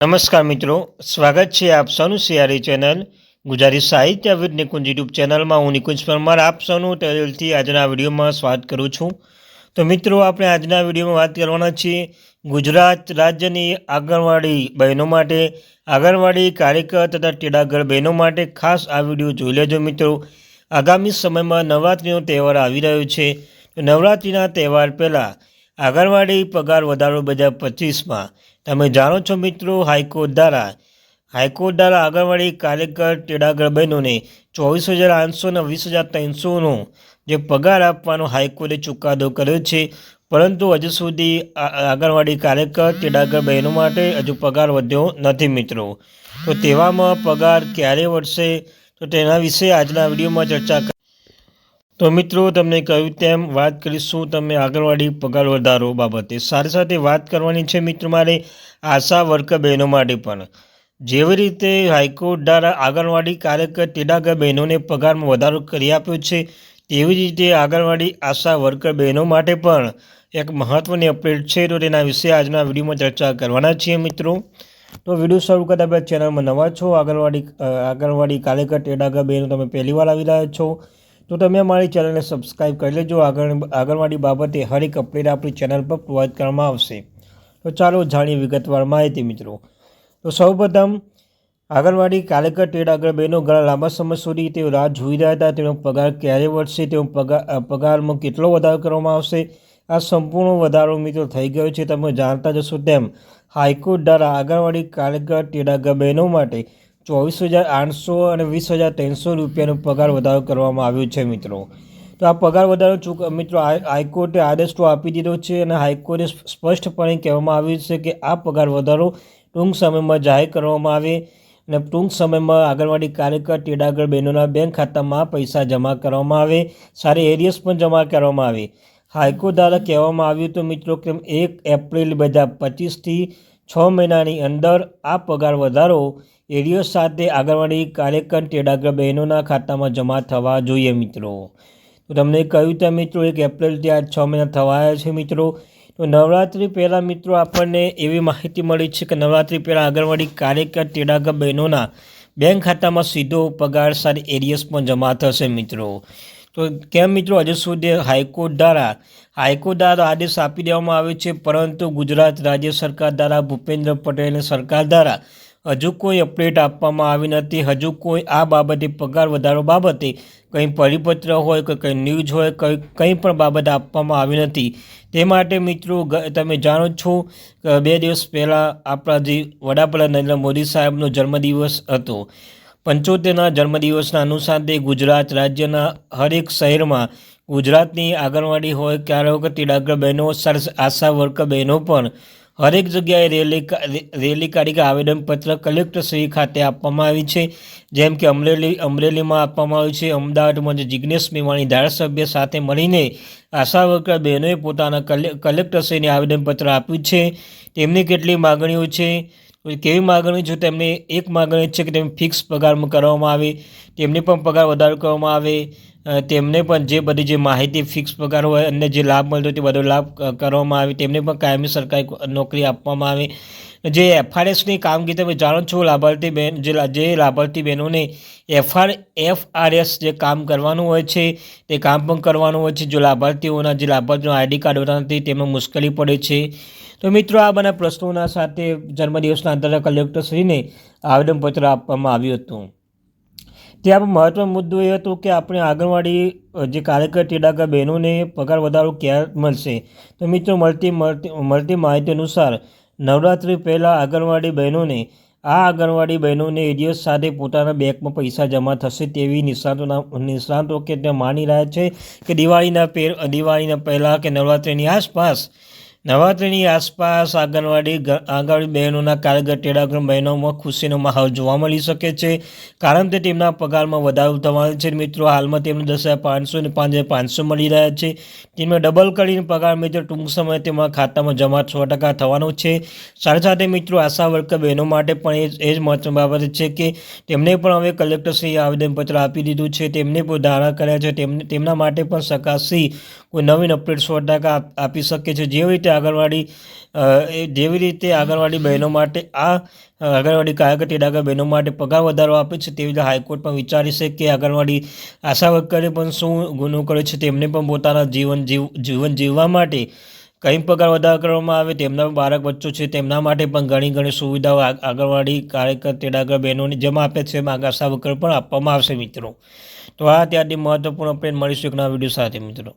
નમસ્કાર મિત્રો, સ્વાગત છે આપ સૌનું સિયારી ચેનલ ગુજરાતી સાહિત્ય વિદ નિકુંજ યુટ્યુબ ચેનલમાં. હું નિકુંજ પરમાર, આપ સૌનું ટેલથી આજના વિડીયોમાં સ્વાગત કરું છું. તો મિત્રો, આપણે આજના વિડીયોમાં વાત કરવાના છીએ ગુજરાત રાજ્યની આંગણવાડી બહેનો માટે. આંગણવાડી કાર્યકર તથા ટેડાગર બહેનો માટે ખાસ આ વીડિયો જોઈ લેજો મિત્રો. આગામી સમયમાં નવરાત્રિનો તહેવાર આવી રહ્યો છે. નવરાત્રિના તહેવાર પહેલાં આંગણવાડી પગાર વધારો બે હજાર પચીસમાં તમે જાણો છો મિત્રો હાઈકોર્ટ દ્વારા? હાઈકોર્ટ દ્વારા આંગણવાડી કાર્યકર ટેડાગર બહેનોને ચોવીસ હજાર આઠસો અને વીસ હજાર ત્રણસોનો જે પગાર આપવાનો હાઈકોર્ટે ચુકાદો કર્યો છે. પરંતુ હજુ સુધી આંગણવાડી કાર્યકર ટેડાગર બહેનો માટે હજુ પગાર વધ્યો નથી મિત્રો. તો તેવામાં પગાર ક્યારે વધશે? તો તેના વિશે આજના વિડીયોમાં ચર્ચા તો મિત્રો, તમને કહ્યું તેમ વાત કરીશું તમે આંગણવાડી પગાર વધારો બાબતે. સાથે સાથે વાત કરવાની છે મિત્રો મારે આશા વર્કર બહેનો માટે પણ. જેવી રીતે હાઈકોર્ટ દ્વારા આંગણવાડી કાર્યકર તેડાગર બહેનોને પગારમાં વધારો કરી આપ્યો છે, તેવી જ રીતે આંગણવાડી આશા વર્કર બહેનો માટે પણ એક મહત્ત્વની અપડેટ છે. તો તેના વિશે આજના વિડીયોમાં ચર્ચા કરવાના છીએ મિત્રો. તો વીડિયો શરૂ કરતા પહેલાં ચેનલમાં નવા છો આંગણવાડી આંગણવાડી કાર્યકર ટેડાગર બહેનો તમે પહેલી વાર આવી રહ્યા છો તો તમે અમારી ચેનલને સબસ્ક્રાઈબ કરી લેજો. આગળ આંગણવાડી બાબતે હરેક અપડેટ આપણી ચેનલ પર પ્રોવાઈડ કરવામાં આવશે. તો ચાલો જાણીએ વિગતવાર માહિતી, મિત્રો. તો સૌપ્રથમ, આંગણવાડી કાર્યકર આગળ બહેનો ઘણા લાંબા સમય સુધી તેઓ રાહ જોઈ રહ્યા હતા. તેનો પગાર ક્યારે વધશે? તેનો પગાર પગારમાં કેટલો વધારો કરવામાં આવશે? આ સંપૂર્ણ વધારો, મિત્રો, થઈ ગયો છે. તમે જાણતા જશો તેમ, હાઈકોર્ટ દ્વારા આંગણવાડી કાર્યકર ટેડાગર બહેનો માટે ચોવીસ હજાર આઠસો અને વીસ હજાર ત્રણસો રૂપિયાનો પગાર વધારો કરવામાં આવ્યો છે, મિત્રો. તો આ પગાર વધારો ચૂક, મિત્રો હાઈકોર્ટે આદેશ તો આપી દીધો છે અને હાઈકોર્ટે સ્પષ્ટપણે કહેવામાં આવ્યું છે કે આ પગાર વધારો ટૂંક સમયમાં જાહેર કરવામાં આવે અને ટૂંક સમયમાં આંગણવાડી કાર્યકર, ટેડાગર બહેનોના બેંક ખાતામાં પૈસા જમા કરવામાં આવે, સારી એરિયસ પણ જમા કરવામાં આવે. હાઈકોર્ટ દ્વારા કહેવામાં આવ્યું તો મિત્રો, કે એક એપ્રિલ બે હજાર પચીસથી છ મહિનાની અંદર આ પગાર વધારો એરિયસ સાથે આંગણવાડી કાર્યકર ટેડાગર બહેનોના ખાતામાં જમા થવા જોઈએ મિત્રો. તો તમને કહ્યું ત્યાં મિત્રો, એક એપ્રિલથી આ છ મહિના થવાયા છે મિત્રો. તો નવરાત્રિ પહેલાં મિત્રો આપણને એવી માહિતી મળી છે કે નવરાત્રિ પહેલાં આંગણવાડી કાર્યકર ટેડાગર બહેનોના બેંક ખાતામાં સીધો પગાર સારી એરિયસ પણ જમા થશે મિત્રો. તો કેમ મિત્રો? હજુ સુધી હાઈકોર્ટ દ્વારા હાઈકોર્ટ દ્વારા આદેશ આપી દેવામાં આવ્યો છે, પરંતુ ગુજરાત રાજ્ય સરકાર દ્વારા ભૂપેન્દ્ર પટેલ સરકાર દ્વારા હજુ કોઈ અપડેટ આપવામાં આવી નથી. હજુ કોઈ આ બાબતે પગાર વધારો બાબતે કંઈ પરિપત્ર હોય કે કંઈ ન્યૂઝ હોય કંઈ કંઈ પણ બાબત આપવામાં આવી નથી. તે માટે મિત્રો તમે જાણો છો કે બે દિવસ પહેલાં આપણા જે વડાપ્રધાન નરેન્દ્ર મોદી સાહેબનો જન્મદિવસ હતો. પંચોતેરના જન્મદિવસના અનુસારે ગુજરાત રાજ્યના હરેક શહેરમાં ગુજરાતની આંગણવાડી હોય ક્યારે વખત તિડાગર બહેનો, સરસ આશા વર્કર બહેનો પણ હરેક જગ્યાએ રેલી રેલી કાઢી આવેદનપત્ર કલેક્ટરશ્રી ખાતે આપવામાં આવી છે. જેમ કે અમરેલી, અમરેલીમાં આપવામાં આવ્યું છે. અમદાવાદમાં જે જિજ્ઞેશ મેવાણી ધારાસભ્ય સાથે મળીને આશા વર્કર બહેનોએ પોતાના કલે કલેક્ટરશ્રીને આવેદનપત્ર આપ્યું છે. તેમની કેટલી માગણીઓ છે? કેવી માગણી છે? તેમને એક માગણી છે કે તેમને ફિક્સ પગારમાં કરવામાં આવે. તેમને પણ પગાર વધારો કરવામાં આવે. તેમને પણ જે બધી જે માહિતી ફિક્સ પગાર હોય અને જે લાભ મળતો તે બધો લાભ કરવામાં આવે. તેમને પણ કાયમી સરકારી નોકરી આપવામાં આવે. જે એફઆરએસની કામગીરી, તમે જાણો છો, લાભાર્થી બહેન જે જે લાભાર્થી બહેનોને એફઆર એફઆરએસ જે કામ કરવાનું હોય છે, તે કામ પણ કરવાનું હોય છે. જો લાભાર્થીઓના, જે લાભાર્થીઓ આઈડી કાર્ડ હોતા નથી, તેમાં મુશ્કેલી પડે છે. તો મિત્રો, આ બધા પ્રશ્નોના સાથે જન્મદિવસના અંતર્ગત કલેક્ટરશ્રીને આવેદનપત્ર આપવામાં આવ્યું હતું. ત્યાં મહત્વનો મુદ્દો એ હતો કે આપણે આંગણવાડી જે કાર્યકર ટેડાગર બહેનોને પગાર વધારો ક્યારે મળશે? તો મિત્રો, મળતી મળતી માહિતી અનુસાર નવરાત્રિ પહેલાં આંગણવાડી બહેનોને, આ આંગણવાડી બહેનોને એ દિવસ સાથે પોતાના બેંકમાં પૈસા જમા થશે તેવી નિષ્ણાતોના નિષ્ણાતો કે તે માની રહ્યા છે કે દિવાળીના પેર દિવાળીના પહેલાં કે નવરાત્રિની આસપાસ નવરાત્રિની આસપાસ આંગણવાડી આંગણવાડી બહેનોના કારગર ટેડાગ્રામ બહેનોમાં ખુશીનો માહોલ જોવા મળી શકે છે. કારણ કે તેમના પગારમાં વધારો થવાનો છે. મિત્રો, હાલમાં તેમને દસ હજાર પાંચસો ને પાંચ હજાર પાંચસો મળી રહ્યા છે. તેમને ડબલ કરીને પગાર મિત્રો, ટૂંક સમયે તેમના ખાતામાં જમા સો ટકા થવાનો છે. સાથે સાથે મિત્રો, આશા વર્કર બહેનો માટે પણ એ જ- મહત્વની બાબત છે કે તેમને પણ હવે કલેક્ટરશ્રીએ આવેદનપત્ર આપી દીધું છે. તેમને પણ ધારણા કર્યા છે. તેમને, તેમના માટે પણ સરકારશ્રી કોઈ નવીન અપડેટ સો ટકા આપી શકે છે. જેવી રીતે રીતે આંગણવાડી જેવી રીતે આંગણવાડી બહેનો માટે આ આંગણવાડી કાર્યકર તેડાગર બહેનો માટે પગાર વધારો આપે છે તેવી રીતે હાઈકોર્ટ પણ વિચારી કે આંગણવાડી આશા વર્કરે પણ શું ગુનો કર્યો છે તેમને પણ પોતાના જીવન જીવ, જીવન જીવવા માટે કંઈ પગાર વધારો કરવામાં આવે, તેમના બાળક બચ્ચો છે, તેમના માટે પણ ઘણી ઘણી સુવિધાઓ આંગણવાડી કાર્યકર તેડાગર બહેનોને જેમ આપે છે એમાં આશા વગર પણ આપવામાં આવશે મિત્રો. તો આ ત્યારથી મહત્વપૂર્ણ અપડેટ મળીશું એકના વીડિયો સાથે મિત્રો.